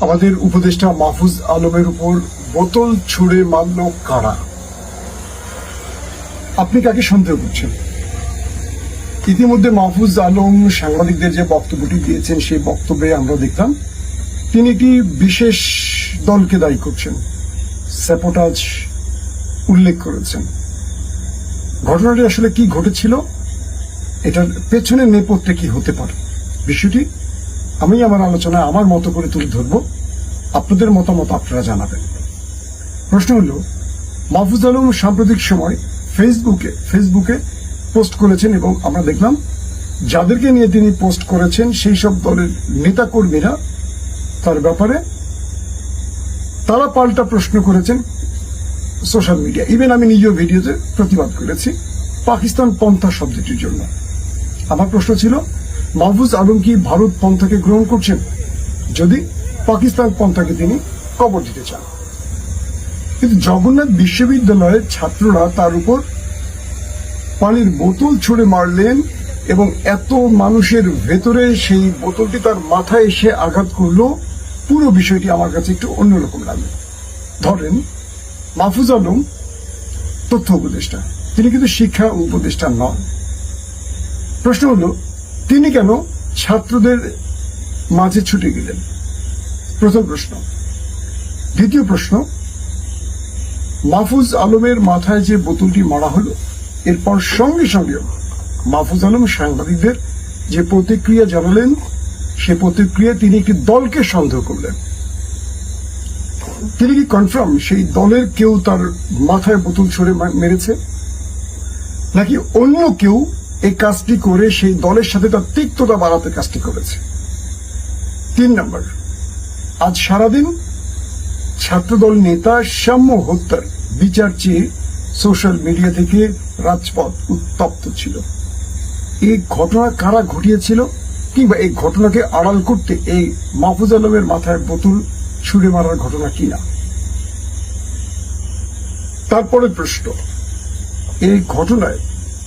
আমাদের উপদেষ্টা মাহফুজ আলমের উপর বোতল ছুড়ে মারল কারা? আপনি কাকে সন্দেহ করছেন? ইতিমধ্যে মাহফুজ আলম সাংবাদিকদের যে বক্তব্যটি দিয়েছেন, সেই বক্তব্যে আমরা দেখলাম, তিনি একটি বিশেষ দলকে দায়ী করছেন। স্যাপোটাজ উল্লেখ করেছেন। ঘটনাটি আসলে কি ঘটেছিল? এটার পেছনে নেপথ্যে কি হতে পারে? বিষয়টি আমি আমার আলোচনায় আমার মতো করে তুলে ধরব। আপনাদের মতামত আপনারা জানাবেন। প্রশ্ন হল, মাহফুজ আলম সাম্প্রতিক সময় ফেসবুকে ফেসবুকে পোস্ট করেছেন এবং আমরা দেখলাম, যাদেরকে নিয়ে তিনি পোস্ট করেছেন, সেই সব দলের নেতাকর্মীরা, তার ব্যাপারে তারা পাল্টা প্রশ্ন করেছেন সোশ্যাল মিডিয়া। ইভেন আমি নিজেও ভিডিওতে প্রতিবাদ করেছি, পাকিস্তান পন্থা শব্দটির জন্য। আমার প্রশ্ন ছিল মাহফুজ আলম কি ভারত পন্থাকে গ্রহণ করছেন? যদি পাকিস্তান পন্থাকে তিনি কবর দিতে চান। কিন্তু জগন্নাথ বিশ্ববিদ্যালয়ের ছাত্ররা তার উপর পানির বোতল ছুঁড়ে মারলেন এবং এত মানুষের ভেতরে সেই বোতলটি তার মাথায় এসে আঘাত করল, পুরো বিষয়টি আমার কাছে একটু অন্যরকম লাগে ধরেন, মাহফুজ আলম তথ্য উপদেষ্টা, তিনি কিন্তু শিক্ষা উপদেষ্টা নন। প্রশ্ন হলো তিনি কেন ছাত্রদের মাঝে ছুটে গেলেন? প্রথম প্রশ্ন। দ্বিতীয় প্রশ্ন, মাহফুজ আলমের মাথায় যে বোতলটি মারা হলো, এরপর সঙ্গে সঙ্গে মাহফুজ আলম সাংবাদিকদের যে প্রতিক্রিয়া জানালেন, সে প্রতিক্রিয়া তিনি একটি দলকে সন্দেহ করলেন। তিনি কি কনফার্ম সেই দলের কেউ তার মাথায় বোতল ছুড়ে মেরেছে? নাকি অন্য কেউ এই কাজটি করে সেই দলের সাথে তার তিক্ততা বাড়াতে কাজটি করেছে। তিন নম্বর, আজ সারাদিন ছাত্রদল নেতা শ্যাম্য হত্যার বিচার চেয়ে সোশ্যাল মিডিয়া থেকে রাজপথ উত্তপ্ত ছিল। এই ঘটনা কারা ঘটিয়েছিল কিংবা এই ঘটনাকে আড়াল করতে এই মাহফুজ আলমের মাথায় বোতল ছুড়ে মারার ঘটনা কিনা? তারপরে প্রশ্ন, এই ঘটনায়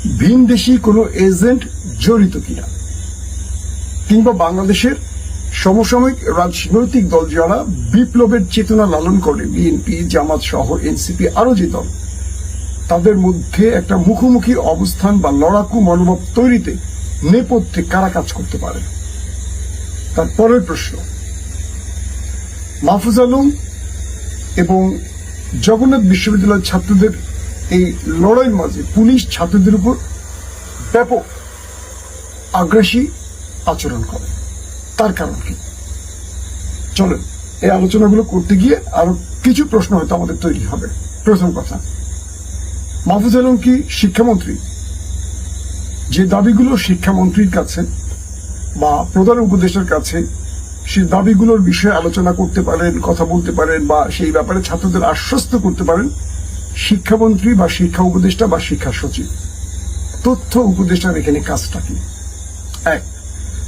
ভিনদেশি কোনো এজেন্ট জড়িত কিনা? কিংবা বাংলাদেশের সমসাময়িক রাজনৈতিক দল যারা বিপ্লবের চেতনা লালন করে বিএনপি জামাত সহ এনসিপি আরও যে দল, তাদের মধ্যে একটা মুখোমুখি অবস্থান বা লড়াকু মনোভাব তৈরিতে নেপথ্যে কারা কাজ করতে পারে? তার পরের প্রশ্ন। মাহফুজ আলম এবং জগন্নাথ বিশ্ববিদ্যালয়ের ছাত্রদের এই লড়াইয়ের মাঝে পুলিশ ছাত্রদের উপর ব্যাপক আগ্রাসী আচরণ করে। তার কারণ কি? চলেন, এই আলোচনাগুলো করতে গিয়ে আরও কিছু প্রশ্ন হয়তো আমাদের তৈরি হবে। প্রথম কথা, মাহফুজ আলম কি শিক্ষামন্ত্রী? যে দাবিগুলো শিক্ষামন্ত্রীর কাছে বা প্রধান উপদেষ্টার কাছে সেই দাবিগুলোর বিষয়ে আলোচনা করতে পারেন, কথা বলতে পারেন বা সেই ব্যাপারে ছাত্রদের আশ্বস্ত করতে পারেন শিক্ষামন্ত্রী বা শিক্ষা উপদেষ্টা বা শিক্ষা সচিব। তথ্য উপদেষ্টার এখানে কাজটা কি? এক,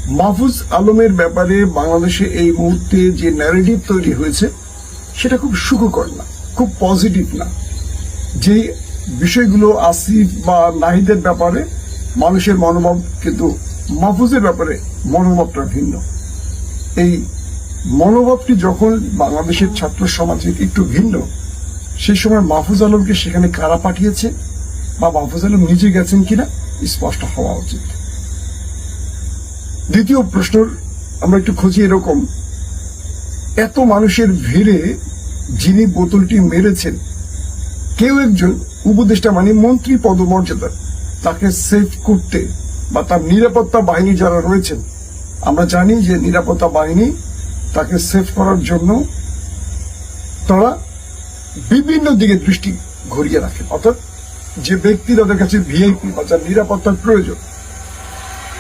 মাহফুজ আলমের ব্যাপারে বাংলাদেশে এই মুহূর্তে যে ন্যারেটিভ তৈরি হয়েছে, সেটা খুব সুখকর না, খুব পজিটিভ না। যে বিষয়গুলো আসিফ বা নাহিদের ব্যাপারে, মানুষের মনোভাব কিন্তু মাহফুজের ব্যাপারে মনোভাবটা ভিন্ন। এই মনোভাবটি যখন বাংলাদেশের ছাত্র সমাজে একটু ভিন্ন সেই সময় মাহফুজ আলমকে সেখানে কারা পাঠিয়েছে বা মাহফুজ আলম নিজে গেছেন কিনা, স্পষ্ট হওয়া উচিত। দ্বিতীয় প্রশ্ন আমরা একটু খুঁজি এরকম। এত মানুষের ভিড়ে যিনি বোতলটি মেরেছেন, কেউ একজন উপদেষ্টা মানে মন্ত্রী পদমর্যাদার তাকে সেভ করতে বা তার নিরাপত্তা বাহিনী যারা রয়েছেন, আমরা জানি যে নিরাপত্তা বাহিনী তাকে সেভ করার জন্য তারা বিভিন্ন দিকে দৃষ্টি ঘুরিয়ে রাখেন অর্থাৎ যে ব্যক্তি তাদের কাছে ভিআইপি বা নিরাপত্তার প্রয়োজন,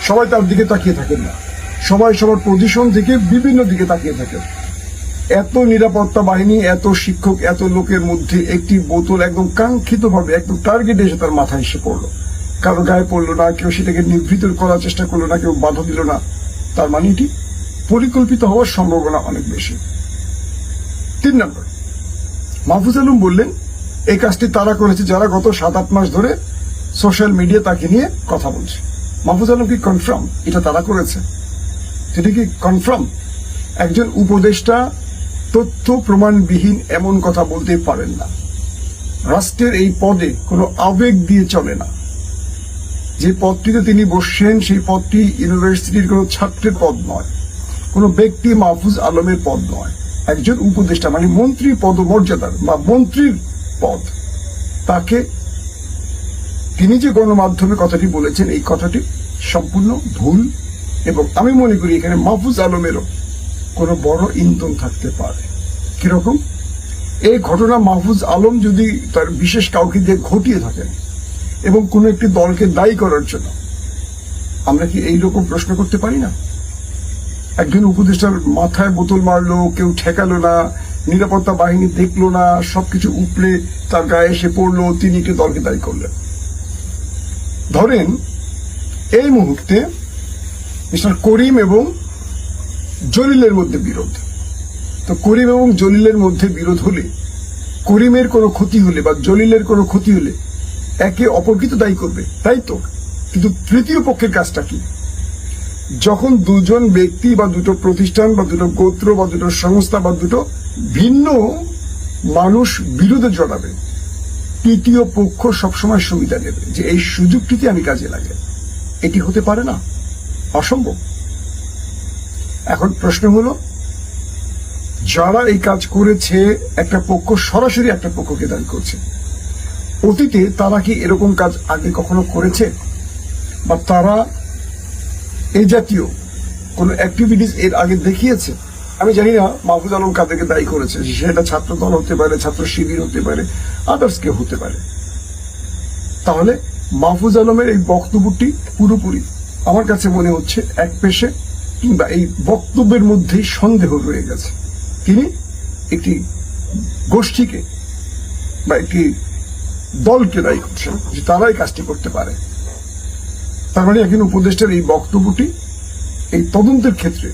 সবাই তার দিকে তাকিয়ে থাকেন না। সবাই সবার পজিশন থেকে বিভিন্ন দিকে তাকিয়ে থাকেন। এত নিরাপত্তা বাহিনী, এত শিক্ষক, এত লোকের মধ্যে একটি বোতল একদম কাঙ্ক্ষিত ভাবে একদম টার্গেট এসে তার মাথায় এসে পড়ল। কারও গায়ে পড়ল না, কেউ সেটাকে নিভৃত করার চেষ্টা করল না, কেউ বাধা দিল না। তার মানে এটি পরিকল্পিত হওয়ার সম্ভাবনা অনেক বেশি। তিন নম্বর মাহফুজ আলম বললেন, এই কাজটি তারা করেছে যারা গত সাত, আট মাস ধরে সোশ্যাল মিডিয়া তাকে নিয়ে কথা বলছে। মাহফুজ আলম কি কনফার্ম এটা তারা করেছে? সেটা কি কনফার্ম একজন উপদেষ্টা তথ্য প্রমাণবিহীন এমন কথা বলতে পারেন না? রাষ্ট্রের এই পদে কোনো আবেগ দিয়ে চলে না। যে পদটিতে তিনি বসছেন, সেই পদটি ইউনিভার্সিটির কোনো ছাত্রের পদ নয়। কোনো ব্যক্তি মাহফুজ আলমের পদ নয়। একজন উপদেষ্টা মানে মন্ত্রী পদ পদমর্যাদার বা মন্ত্রীর পদ, তাকে তিনি যে গণমাধ্যমে কথাটি বলেছেন, এই কথাটি সম্পূর্ণ ভুল এবং আমি মনে করি এখানে মাহফুজ আলমেরও কোনো বড় ইন্ধন থাকতে পারে। কীরকম? এই ঘটনা মাহফুজ আলম যদি তার বিশেষ কাউকে দিয়ে ঘটিয়ে থাকেন এবং কোনো একটি দলকে দায়ী করার জন্য, আমরা কি এইরকম প্রশ্ন করতে পারি না? একজন উপদেষ্টার মাথায় বোতল মারলো, কেউ ঠেকালো না, নিরাপত্তা বাহিনী দেখল না, সবকিছু উপড়ে তার গায়ে এসে পড়ল, তিনি একটি দলকে দায়ী করলেন। ধরেন, এই মুহূর্তে মিস্টার করিম এবং জলিলের মধ্যে বিরোধ। তো করিম এবং জলিলের মধ্যে বিরোধ হলে, করিমের কোনো ক্ষতি হলে বা জলিলের কোনো ক্ষতি হলে, একে অপরকে তো দায়ী করবে, তাই তো? কিন্তু তৃতীয় পক্ষের কাজটা কি? যখন দুজন ব্যক্তি বা দুটো প্রতিষ্ঠান বা দুটো গোত্র বা দুটো সংস্থা বা দুটো ভিন্ন মানুষ বিরোধে জড়াবে, তৃতীয় পক্ষ সবসময় সুবিধা নেবে যে এই সুযোগটিতে আমি কাজে লাগে এটি হতে পারে না। অসম্ভব। এখন প্রশ্ন হলো, যারা এই কাজ করেছে, একটা পক্ষ সরাসরি একটা পক্ষকে দায়ী করছে, অতীতে তারা কি এরকম কাজ আগে কখনো করেছে? বা তারা এই জাতীয় কোন অ্যাক্টিভিটিস এর আগে দেখিয়েছে? আমি জানি না, মাহফুজ আলম কাদেরকে দায়ী করেছে সেটা ছাত্র দল হতে পারে, ছাত্র শিবির হতে পারে আদার্স কেউ হতে পারে। তাহলে মাহফুজ আলমের এই বক্তব্যটি পুরোপুরি আমার কাছে মনে হচ্ছে এক পেশে কিংবা এই বক্তব্যের মধ্যেই সন্দেহ রয়ে গেছে। তিনি একটি গোষ্ঠীকে বা একটি দলকে দায়ী করছেন যে তারাই কাজটি করতে পারে। তার মানে একজন উপদেষ্টার এই বক্তব্যটি এই তদন্তের ক্ষেত্রে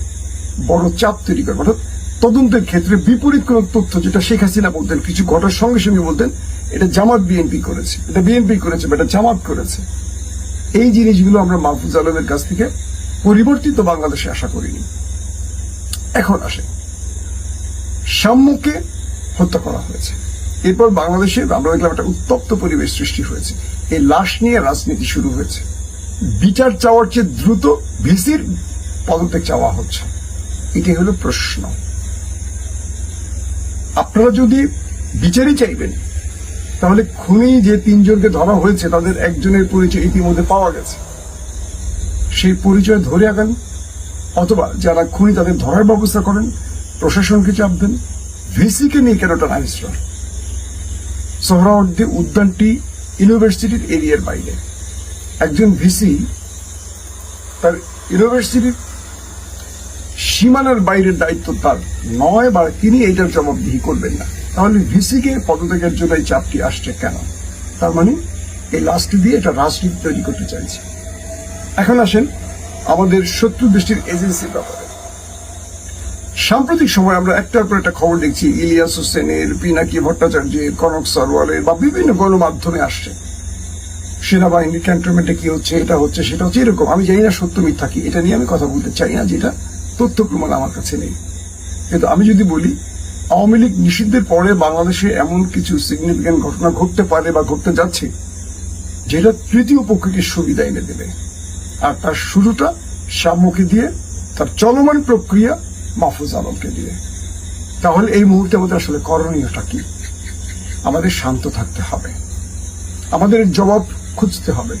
বড় চাপ তৈরি করে। অর্থাৎ তদন্তের ক্ষেত্রে বিপরীত কোন তথ্য যেটা শেখ হাসিনা বলতেন, কিছু ঘটার সঙ্গে সঙ্গে বলতেন, এটা জামাত বিএনপি করেছে, এটা বিএনপি করেছে এটা জামাত করেছে। এই জিনিসগুলো আমরা মাহফুজ আলমের কাছ থেকে পরিবর্তিত বাংলাদেশে আশা করিনি। এখন আসে, সাম্যকে হত্যা করা হয়েছে। এরপর বাংলাদেশে আমরা দেখলাম একটা উত্তপ্ত পরিবেশ সৃষ্টি হয়েছে। এই লাশ নিয়ে রাজনীতি শুরু হয়েছে। বিচার চাওয়ার চেয়ে দ্রুত ভিসির পদত্যাগ চাওয়া হচ্ছে। এটাই হলো প্রশ্ন। আপনারা যদি বিচারই চাইবেন, তাহলে খুনি যে তিনজনকে ধরা হয়েছে, তাদের একজনের পরিচয় ইতিমধ্যে পাওয়া গেছে। সেই পরিচয় ধরে আগান অথবা যারা খুনি তাদের ধরার ব্যবস্থা করেন, প্রশাসনকে চাপ দেন, ভিসিকে নিয়ে কেন টানা হিস্ট্রা সোহরাওয়ার্দী উদ্যানটি ইউনিভার্সিটির এরিয়ার বাইরে। একজন ভিসি তার ইউনিভার্সিটির সীমানার বাইরের দায়িত্ব তার নয়, বা তিনি এইটার জবাবদিহি করবেন না। তাহলে ভিসিকে পদত্যাগের জন্য এই চাপটি আসছে কেন? তার মানে এই লাস্ট দিয়ে এটা রাজনীতি তৈরি করতে চাইছে। এখন আসেন আমাদের শত্রু দৃষ্টির এজেন্সির ব্যাপারে। সাম্প্রতিক সময় আমরা একটার পর একটা খবর দেখছি, ইলিয়াস হোসেনের, পিনাকি ভট্টাচার্যের, কনক সরওয়ালের বা বিভিন্ন গণমাধ্যমে আসছে। সেনাবাহিনীর ক্যান্টনমেন্টে কি হচ্ছে, এটা হচ্ছে, সেটা হচ্ছে, এরকম। আমি জানি না সত্য মিথ্যা কি, এটা নিয়ে আমি কথা বলতে চাই না, যেটা তথ্য প্রমাণ আমার কাছে নেই। কিন্তু আমি যদি বলি, আওয়ামী লীগ নিষিদ্ধের পরে বাংলাদেশে এমন কিছু সিগনিফিক্যান্ট ঘটনা ঘটতে পারে বা ঘটতে যাচ্ছে, যেটা তৃতীয় পক্ষকে সুবিধা এনে দেবে। আর তার শুরুটা সাম্যকে দিয়ে, তার চলমান প্রক্রিয়া মাহফুজ আলমকে দিয়ে। তাহলে এই মুহূর্তে আমাদের আসলে করণীয়টা কি? আমাদের শান্ত থাকতে হবে। আমাদের জবাব খুঁজতে হবে।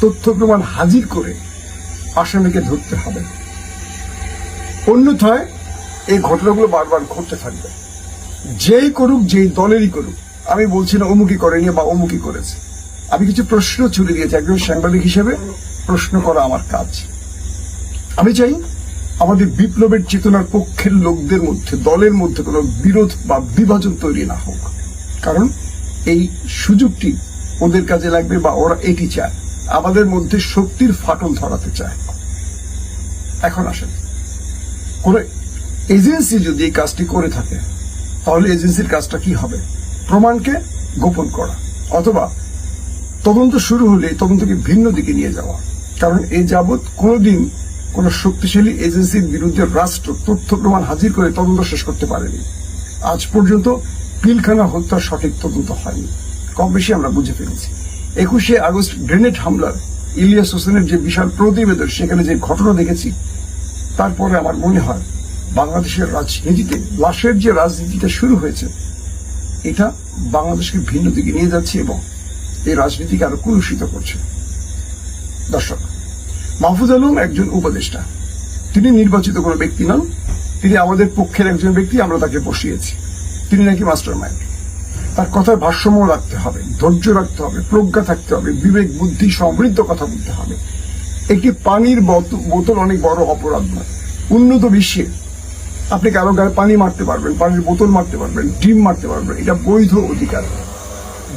তথ্য প্রমাণ হাজির করে আসামিকে ধরতে হবে। অন্যথায় এই ঘটনাগুলো বারবার ঘটতে থাকবে। যেই করুক, যেই দলেরই করুক, আমি বলছি না অমুকি করেনি বা অমুকি করেছে। আমি কিছু প্রশ্ন ছুড়ে দিয়েছি একজন সাংবাদিক হিসেবে। প্রশ্ন করা আমার কাজ। আমি চাই আমাদের বিপ্লবের চেতনার পক্ষের লোকদের মধ্যে, দলের মধ্যে কোনো বিরোধ বা বিভাজন তৈরি না হোক। কারণ এই সুযোগটি ওদের কাজে লাগবে বা ওরা এটি চায়। আমাদের মধ্যে শক্তির ফাটল ধরাতে চায়। এখন আসেন। কোন এজেন্সি যদি এই কাজটি করে থাকে, তাহলে এজেন্সির কাজটা কি হবে? প্রমাণকে গোপন করা। অথবা তদন্ত শুরু হলে তদন্তকে ভিন্ন দিকে নিয়ে যাওয়া। কারণ এই যাবৎ কোনোদিন কোন শক্তিশালী এজেন্সির বিরুদ্ধে রাষ্ট্র তথ্য প্রমাণ হাজির করে তদন্ত শেষ করতে পারেনি। আজ পর্যন্ত পিলখানা হত্যার সঠিক তদন্ত হয়নি। কম বেশি আমরা বুঝে ফেলেছি। একুশে আগস্ট গ্রেনেড হামলার ইলিয়াস হোসেনের যে বিশাল প্রতিবেদন, সেখানে যে ঘটনা দেখেছি, তারপরে আমার মনে হয় বাংলাদেশের রাজনীতিতে, লাশের যে রাজনীতিটা শুরু হয়েছে, এটা বাংলাদেশকে ভিন্ন দিকে নিয়ে যাচ্ছে এবং এই রাজনীতিকে আরও কলুষিত করছে। দর্শক, মাহফুজ আলম একজন উপদেষ্টা। তিনি নির্বাচিত কোনো ব্যক্তি নন, তিনি আমাদের পক্ষের একজন ব্যক্তি, আমরা তাকে বসিয়েছি। তিনি নাকি মাস্টার মাইন্ড তার কথার ভারসাম্য রাখতে হবে, ধৈর্য রাখতে হবে, প্রজ্ঞা থাকতে হবে, বিবেক, বুদ্ধি, সমৃদ্ধ কথা বলতে হবে। একটি পানির বোত- বোতল অনেক বড় অপরাধ নয়। উন্নত বিশ্বে আপনি কারও গায়ে পানি মারতে পারবেন, পানির বোতল মারতে পারবেন, ডিম মারতে পারবেন, এটা বৈধ অধিকার।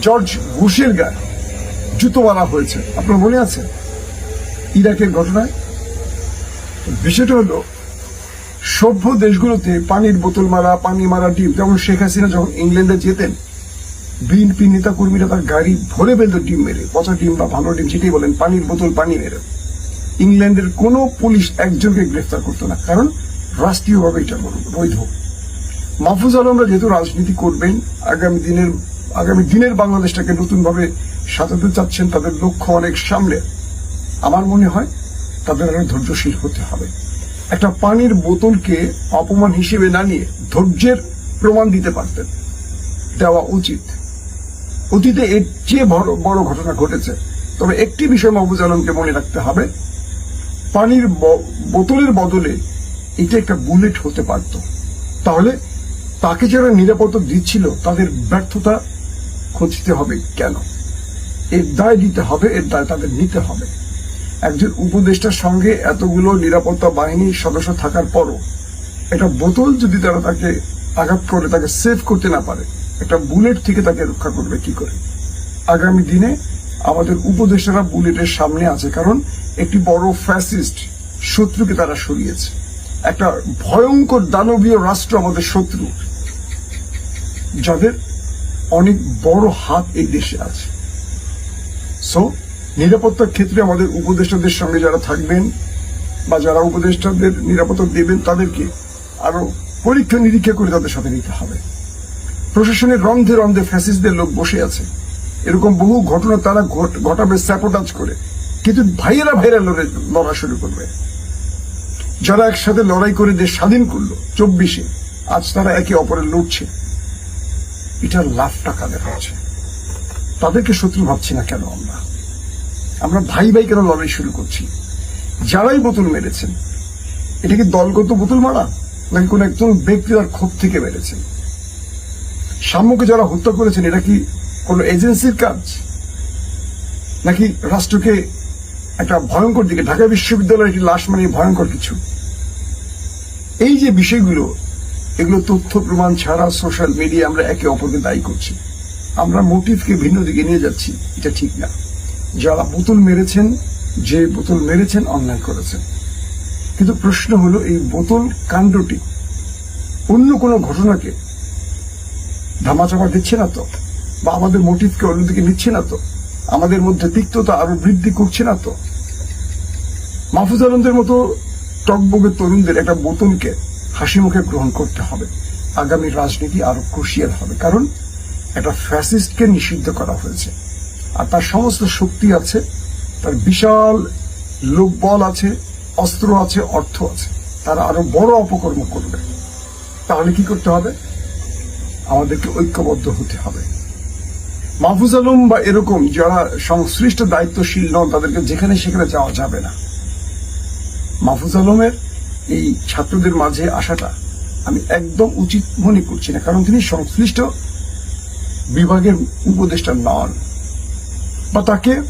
জর্জ বুশের গায়ে জুতো মারা হয়েছে, আপনার মনে আছে? ইরাকের ঘটনায়? বিষয়টা হলো, সভ্য দেশগুলোতে পানির বোতল মারা, পানি মারা, ডিম, যেমন শেখ হাসিনা যখন ইংল্যান্ডে যেতেন বিএনপি নেতা কর্মীরা তার গাড়ি ভরে ফেলত ডিম মেরে। পচা ডিম বা ভালো ডিম সেটাই বলেন, পানির বোতল পানি মেরে। ইংল্যান্ডের কোনো পুলিশ একজনকে গ্রেফতার করতো না, কারণ রাষ্ট্রীয়ভাবে এটা বৈধ। মাহফুজ আলমরা যেহেতু রাজনীতি করবেন, আগামী দিনের আগামী দিনের বাংলাদেশটাকে নতুনভাবে সাজাতে চাচ্ছেন, তাদের লক্ষ্য অনেক সামনে। আমার মনে হয় তাদের আরও ধৈর্যশীল হতে হবে। একটা পানির বোতলকে অপমান হিসেবে না নিয়ে ধৈর্যের প্রমাণ দিতে পারতেন। দেওয়া উচিত। অতীতে এর চেয়ে বড় বড় ঘটনা ঘটেছে। তবে একটি বিষয় মাহবুজ আলমকে মনে রাখতে হবে, পানির বোতলের বদলে এটা একটা বুলেট হতে পারত। তাহলে তাকে যারা নিরাপত্তা দিচ্ছিল, তাদের ব্যর্থতা খুঁজতে হবে কেন? এর দায় দিতে হবে, এর দায় তাদের নিতে হবে। একজন উপদেষ্টার সঙ্গে এতগুলো নিরাপত্তা বাহিনীর সদস্য থাকার পরও একটা বোতল যদি তারা তাকে আঘাত করে, তাকে সেভ করতে না পারে একটা বুলেট থেকে তাকে রক্ষা করবে কি করে? আগামী দিনে আমাদের উপদেষ্টারা বুলেটের সামনে আছে, কারণ একটি বড় ফ্যাসিস্ট শত্রুকে তারা সরিয়েছে। একটা ভয়ঙ্কর দানবীয় রাষ্ট্র আমাদের শত্রু, যাদের অনেক বড় হাত এই দেশে আছে। সো নিরাপত্তার ক্ষেত্রে আমাদের উপদেষ্টাদের সঙ্গে যারা থাকবেন বা যারা উপদেষ্টাদের নিরাপত্তা দেবেন, তাদেরকে আরও পরীক্ষা নিরীক্ষা করে তাদের সাথে নিতে হবে। প্রশাসনের রন্ধে রন্ধে ফ্যাসিস্টদের লোক বসে আছে। এরকম বহু ঘটনা তারা ঘটাবে, স্যাপোটাজ করে। কিন্তু ভাইয়েরা ভাইয়েরা লড়ে লড়া শুরু করবে। যারা একসাথে লড়াই করে দেশ স্বাধীন করল, চব্বিশে, আজ তারা একে অপরের লড়ছে। এটা লাভ টাকা দেখা হচ্ছে তাদেরকে শত্রু ভাবছি না কেন আমরা? আমরা ভাই ভাই কেন লড়াই শুরু করছি? যারাই বোতল মেরেছেন, এটা কি দলগত বোতল মারা? নাকি কোন একজন ব্যক্তি তার ক্ষোভ থেকে মেরেছেন? সাম্যকে যারা হত্যা করেছেন, এটা কি কোন এজেন্সির কাজ? নাকি রাষ্ট্রকে একটা ভয়ঙ্কর দিকে, ঢাকা বিশ্ববিদ্যালয়ের একটি লাশ মানে ভয়ঙ্কর কিছু? এই যে বিষয়গুলো, এগুলো তথ্য প্রমাণ ছাড়া সোশ্যাল মিডিয়া আমরা একে অপরকে দায়ী করছি। আমরা মোটিভকে ভিন্ন দিকে নিয়ে যাচ্ছি, এটা ঠিক না। যারা বোতল মেরেছেন, যে বোতল মেরেছেন, অন্যায় করেছেন। কিন্তু প্রশ্ন হলো, এই বোতল কাণ্ডটি অন্য কোনো ঘটনাকে ধামাচাপা দিচ্ছে না তো। বা আমাদের মোটিভকে অন্যদিকে নিচ্ছে না তো। আমাদের মধ্যে তিক্ততা আরও বৃদ্ধি করছে না তো। মাহফুজ আলমদের মতো টকবগে তরুণদের একটা বোতলকে হাসি মুখে গ্রহণ করতে হবে। আগামী রাজনীতি আরও ক্রুশিয়াল হবে। কারণ একটা ফ্যাসিস্টকে নিষিদ্ধ করা হয়েছে। আর তার সমস্ত শক্তি আছে, তার বিশাল লোকবল আছে, অস্ত্র আছে, অর্থ আছে। তারা আরও বড় অপকর্ম করবে। তাহলে কি করতে হবে? আমাদেরকে ঐক্যবদ্ধ হতে হবে। মাহফুজ আলম বা এরকম যারা সংশ্লিষ্ট দায়িত্বশীল নন, তাদেরকে যেখানে সেখানে যাওয়া যাবে না। মাহফুজ আলমের এই ছাত্রদের মাঝে আসাটা আমি একদম উচিত মনে করছি না, কারণ তিনি সংশ্লিষ্ট বিভাগের উপদেষ্টা নন। বা তাকে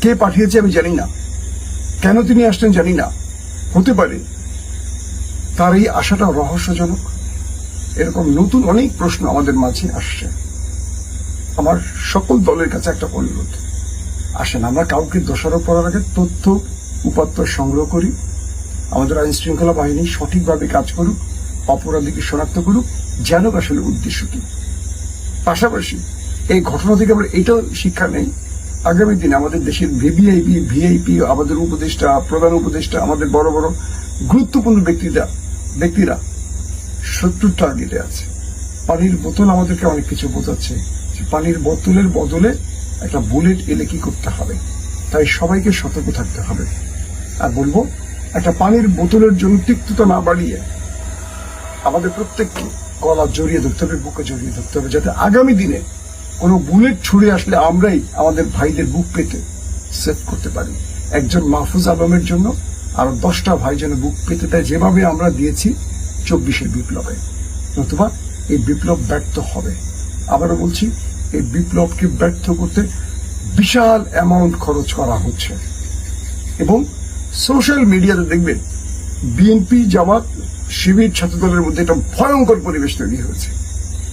কে পাঠিয়েছে আমি জানি না। কেন তিনি আসলেন জানি না। হতে পারে তার এই আশাটা রহস্যজনক। এরকম নতুন অনেক প্রশ্ন আমাদের মাঝে আসছে। আমার সকল দলের কাছে একটা অনুরোধ। আসেন, আমরা কাউকে দোষারোপ করার আগে তথ্য, উপাত্ত সংগ্রহ করি। আমাদের আইন শৃঙ্খলা বাহিনী সঠিকভাবে কাজ করুক, অপরাধীকে শনাক্ত করুক জানুক আসলে উদ্দেশ্য কি। পাশাপাশি এই ঘটনা থেকে আমরা এটাও শিক্ষা নেই, আগামী দিনে আমাদের দেশের ভিভিআইপি, ভিআইপি, আমাদের উপদেষ্টা, প্রধান উপদেষ্টা, আমাদের বড় বড় গুরুত্বপূর্ণ ব্যক্তিরা ব্যক্তিরা শত্রুর টার্গেটে আছে। পানির বোতল আমাদেরকে অনেক কিছু বোঝাচ্ছে যে পানির বোতলের বদলে একটা বুলেট এলে কি করতে হবে। তাই সবাইকে সতর্ক থাকতে হবে। আর বলব, একটা পানির বোতলের জন্য তিক্ততা না বাড়িয়ে আমাদের প্রত্যেককে গলা জড়িয়ে ধরতে হবে, বুকে জড়িয়ে ধরতে হবে, যাতে আগামী দিনে কোনো বুলেট ছুড়ে আসলে আমরাই আমাদের ভাইদের বুক পেতে সেভ করতে পারি। একজন মাহফুজ আলমের জন্য আর দশটা ভাই যেন বুক পেতে দেয়, যেভাবে আমরা দিয়েছি চব্বিশের বিপ্লবে। নতুবা এই বিপ্লব ব্যর্থ হবে। আবারও বলছি, এই বিপ্লবকে ব্যর্থ করতে বিশাল অ্যামাউন্ট খরচ করা হচ্ছে। এবং সোশ্যাল মিডিয়াতে দেখবেন বিএনপি জামাত, শিবির, ছাত্রদলের মধ্যে একটা ভয়ঙ্কর পরিবেশ তৈরি হয়েছে।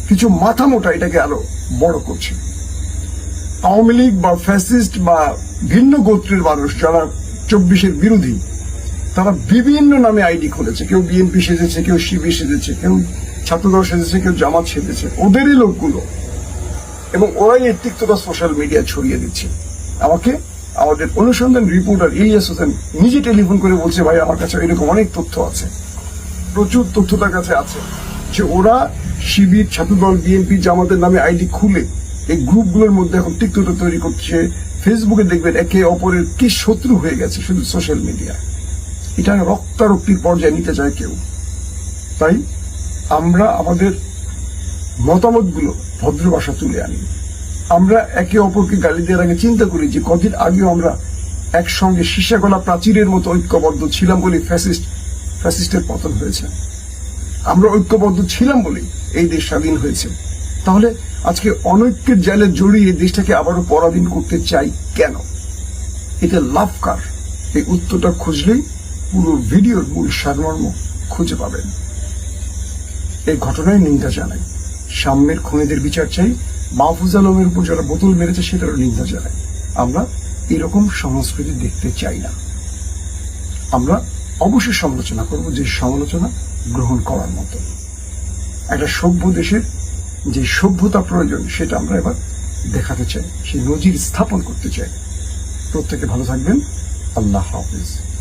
কিছু মাথা মোটা এটাকে আরও বড় করছে। আওয়ামী লীগ বা ফ্যাসিস্ট বা ভিন্ন গোত্রের মানুষ যারা চব্বিশের বিরোধী তারা বিভিন্ন নামে আইডি খুলেছে। কেউ বিএনপি সেজেছে, কেউ শিবির সেজেছে, কেউ ছাত্রদল সেজেছে, কেউ জামাত সেজেছে। ওদেরই লোকগুলো। এবং ওরাই এই তিক্ততা সোশ্যাল মিডিয়া ছড়িয়ে দিচ্ছে। আমাকে আমাদের অনুসন্ধান রিপোর্টার ইলিয়াস হোসেন নিজে টেলিফোন করে বলছে, ভাই, আমার কাছে এরকম অনেক তথ্য আছে। প্রচুর তথ্য তার কাছে আছে যে ওরা শিবির ছাত্রদল, বিএনপি, জামাতের নামে আইডি খুলে এই গ্রুপগুলোর মধ্যে এখন তিক্ততা তৈরি করছে। ফেসবুকে দেখবেন একে অপরের কি শত্রু হয়ে গেছে শুধু সোশ্যাল মিডিয়া এটা রক্তারক্তির পর্যায়ে নিতে চায় কেউ। তাই আমরা আমাদের মতামতগুলো ভদ্র ভাষা তুলে আনি। আমরা একে অপরকে গালি দেওয়ার আগে চিন্তা করি যে কদিন আগেও আমরা একসঙ্গে সীসাগলা প্রাচীরের মতো ঐক্যবদ্ধ ছিলাম বলে ফ্যাসিস্ট, ফ্যাসিস্টের পতন হয়েছে। আমরা ঐক্যবদ্ধ ছিলাম বলে এই দেশ স্বাধীন হয়েছে। তাহলে আজকে অনৈক্যের জালে জড়িয়ে দেশটাকে আবারও পরাধীন করতে চাই কেন? এটা লাভ কার? এই উত্তরটা খুঁজলেই পুরো ভিডিওর মূল সারমর্ম খুঁজে পাবেন। এই ঘটনায় নিন্দা জানাই। সাম্যের খুনিদের বিচার চাই। মাহফুজ আলমের উপর যারা বোতল মেরেছে, সেটারও নিন্দা জানাই। আমরা এরকম সংস্কৃতি দেখতে চাই না। আমরা অবশ্যই সমালোচনা করব যে সমালোচনা গ্রহণ করার মতো। একটা সভ্য দেশের যে সভ্যতা প্রয়োজন, সেটা আমরা এবার দেখাতে চাই সেই নজির স্থাপন করতে চাই। প্রত্যেকে ভালো থাকবেন। আল্লাহ হাফিজ।